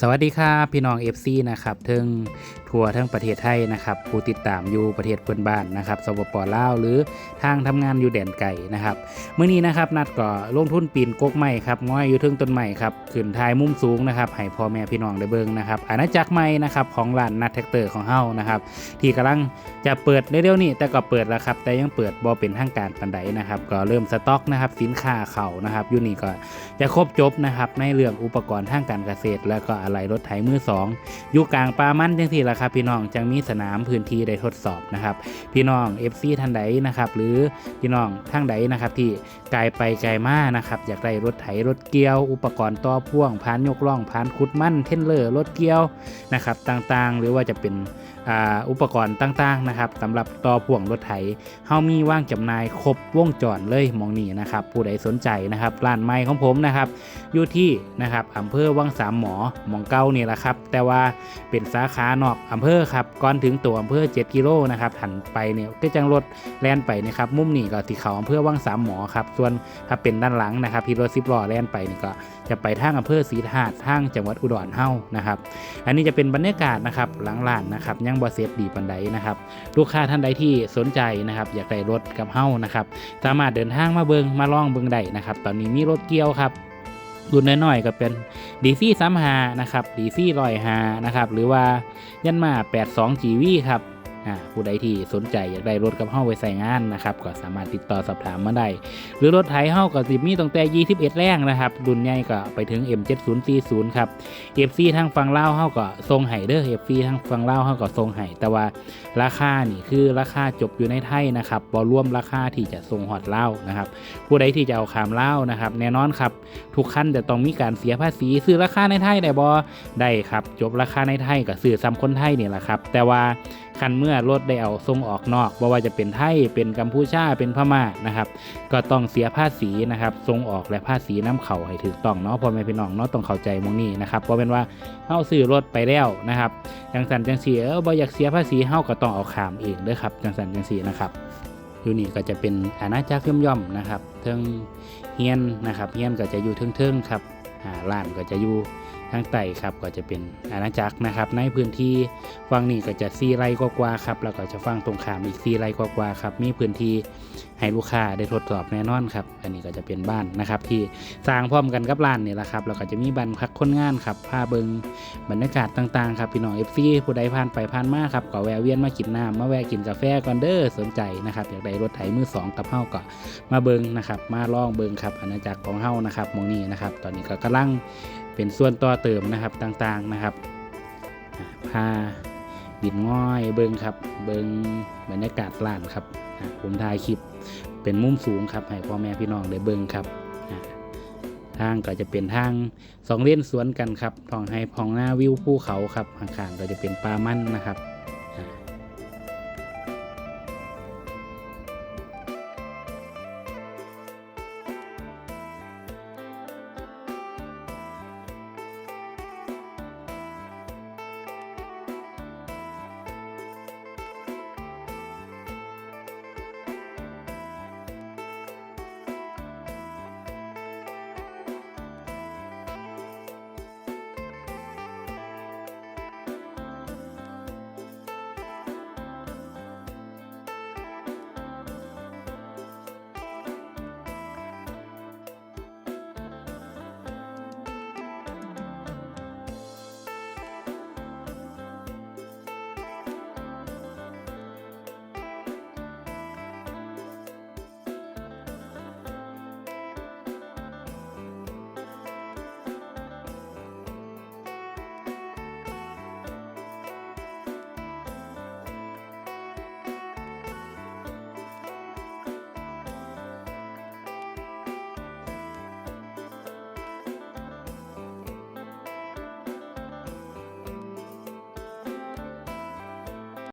สวัสดีครับพี่น้อง FC นะครับทึง ทั่วทั้งประเทศไทยนะครับผู้ติดตามอยู่ประเทศเพื่อนบ้านนะครับสปปลาวหรือทางทำงานอยู่แดนไก่นะครับเมื่อนี้นะครับนัดก็ลงทุนปีนกกไม้ครับง้อยอยู่เทึงต้นไม้ครับขึ้นทายมุมสูงนะครับให้พ่อแม่พี่น้องได้เบิ่งนะครับอาณาจักรใหม่นะครับของร้านนัดแท็กเตอร์ของเฮานะครับที่กำลังจะเปิดเร็วๆนี้แต่ก็เปิดแล้วครับแต่ยังเปิดบ่เป็นทางการปานใดนะครับก็เริ่มสต็อกนะครับสินค้าเขานะครับอยู่นี่ก็จะครบจบนะครับในเรื่องอุปกรณ์ทางการเกษตร แล้วก็อะไหล่รถไถมือสองอยู่กลางปามันจังสี่ละครับพี่น้องจังมีสนามพื้นที่ได้ทดสอบนะครับ พี่น้อง FC ท่านใดนะครับ หรือพี่น้องท่างใดนะครับที่ไกลไปไกลมานะครับ อยากได้รถไถรถเกี่ยว อุปกรณ์ต่อพ่วงพานยกล่องพานขุดมั่นเทนเลอร์รถเกี่ยวนะครับต่างๆ หรือว่าจะเป็นอ,อุปกรณ์ต่างๆนะครับสำหรับต่อพ่วงรถไถเฮามีว่างจำหน่ายครบวงจรเลยมองนี้นะครับ ผู้ใดสนใจนะครับร้านไม้ของผมนะครับอยู่ที่นะครับอำเภอวังสามหมอหมองเก้านี่แหละครับ แต่ว่าเป็นสาขานอกอำเภอครับก่อนถึงตัวอำเภอ 7 กิโลนะครับหันไปเนี่ยก็จังรถแล่นไปนะครับมุมนี้ก็ที่เขาอำเภอวังสามหมอครับส่วนถ้าเป็นด้านหลังนะครับที่รถซิบล้อแล่นไปนี่ก็จะไปทางอำเภอศรีธาตุทางจังหวัดอุดรเฮานะครับอันนี้จะเป็นบรรยากาศนะครับหลังร้านนะครับยังบ่เซฟดีปันใดนะครับลูกค้าท่านใดที่สนใจนะครับอยากได้รถกับเฮ้านะครับสามารถเดินทางมาเบิงมาล่องเบิงได้นะครับตอนนี้มีรถเกี่ยวครับ รุ่นน้อยๆก็เป็นดีซี่ซ้ำหานะครับดีซี่ลอยหานะครับ หรือว่ายันมา 82 GV ครับ ผู้ใดที่สนใจอยากได้รถกับเฮ้าไปใส่งานนะครับก็สามารถติดต่อสอบถามมาได้ หรือรถไถเฮ้าก็สิมีตั้งแต่ 21 แรงนะครับรุ่นใหญ่ก็ไปถึง M7040 ครับ FC ทางฝั่งลาวเฮาก็ทรงไห้เด้อ FC ทางฝั่งลาวเฮาก็ทรงไห้แต่ว่าราคานี่คือราคาจบอยู่ในไทยนะครับบ่รวมราคาที่จะส่งฮอดลาวนะครับผู้ใดที่จะเอาขามลาวนะครับแน่นอนครับทุกขั้นจะต้องมีการเสียภาษีซื้อราคาในไทยได้บ่ได้ครับจบราคาในไทยก็ซื้อซ้ำคนไทยนี่แหละครับแต่ว่าคันเมื่อรถได้เอาส่งออกนอกบ่ว่าจะเป็นไทยเป็นกัมพูชาเป็นพม่านะครับ ก็ต้องเสียภาษีนะครับส่งออกและภาษีน้ำเข่าให้ถูกต้องเนาะพ่อแม่พี่น้องเนาะต้องเข้าใจมองนี้นะครับเพราะเป็นว่าเฮาซื้อรถไปแล้วนะครับจังสันจังสีเออบ่อยากเสียภาษีเฮาก็ต้องเอาขามเองเด้อครับจังสันจังสีนะครับอยู่นี่ก็จะเป็นอาณาจักรย่อมๆนะครับเทิงเฮียนนะครับเฮียนก็จะอยู่เทิงๆครับอ่าร้านก็จะอยู่ ทางใต้ครับก็จะเป็นอาณาจักรนะครับ ในพื้นที่ฝั่งนี้ก็จะซีไรกว่าๆครับแล้วก็จะฝั่งตรงข้ามอีกซีไรกว่าๆครับมีพื้นที่ให้ลูกค้าได้ทดสอบแน่นอนครับอันนี้ก็จะเป็นบ้านนะครับ ที่สร้างพร้อมกันกับร้านนี่แหละครับแล้วก็จะมีบันพักคนงานครับพาเบิงบรรยากาศต่างๆครับพี่น้องเอฟซีผู้ใดผ่านไปผ่านมาครับก็แวะเวียนมากินน้ำมาแวะกินกาแฟก่อนเด้อสนใจนะครับอยากได้รถไถมือสองกับเฮาก็มาเบิงนะครับมาลองเบิงครับอาณาจักรของเฮานะครับมองนี้นะครับตอนนี้ก็กำลัง เป็นส่วนต่อเติมนะครับต่างๆนะครับพาบิดง่อยเบิงครับ เบิงบรรยากาศร้านครับผมถ่ายคลิปเป็นมุมสูงครับให้พ่อแม่พี่น้องได้เบิ้งครับทางก็จะเป็นทางสองเลนสวนกันครับท้องให้พองหน้าวิวภูเขาครับข้างๆก็จะเป็นปลามันนะครับ